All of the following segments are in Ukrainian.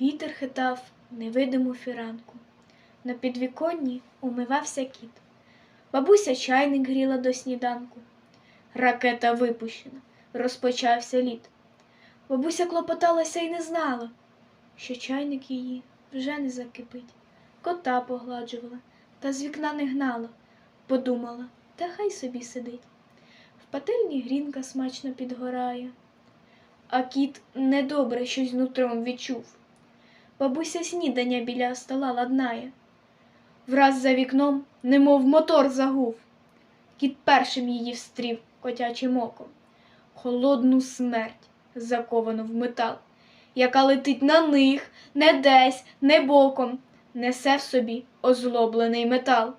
Вітер хитав невидиму фіранку. На підвіконні умивався кіт. Бабуся чайник гріла до сніданку. Ракета випущена, розпочався літ. Бабуся клопоталася й не знала, що чайник її вже не закипить. Кота погладжувала та з вікна не гнала. Подумала, та хай собі сидить. В пательні грінка смачно підгорає, а кіт недобре щось нутром відчув. Бабуся снідання біля стола ладнає. Враз за вікном, немов мотор загув. Кіт першим її встрів котячим оком. Холодну смерть, заковану в метал, яка летить на них, не десь, не боком, несе в собі озлоблений метал.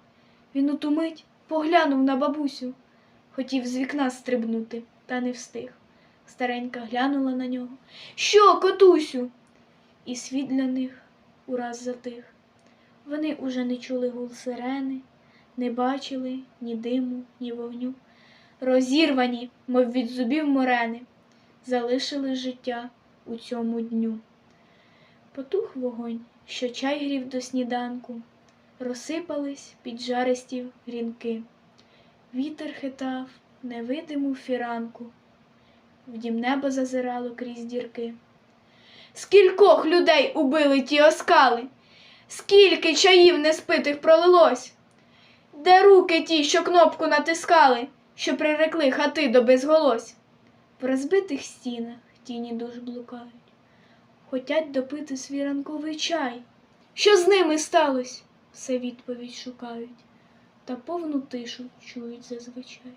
Він у ту мить поглянув на бабусю, хотів з вікна стрибнути, та не встиг. Старенька глянула на нього. Що, котусю? І світ для них ураз затих. Вони уже не чули гул сирени, не бачили ні диму, ні вогню. Розірвані, мов від зубів морени, залишили життя у цьому дню. Потух вогонь, що чай грів до сніданку, розсипались під піджаристі грінки. Вітер хитав невидиму фіранку, в дім небо зазирало крізь дірки. Скількох людей убили ті оскали, скільки чаїв неспитих пролилось, де руки ті, що кнопку натискали, що прирекли хати до безголось. В розбитих стінах тіні душ блукають, хотять допити свій ранковий чай. Що з ними сталося? Все відповідь шукають, та повну тишу чують зазвичай.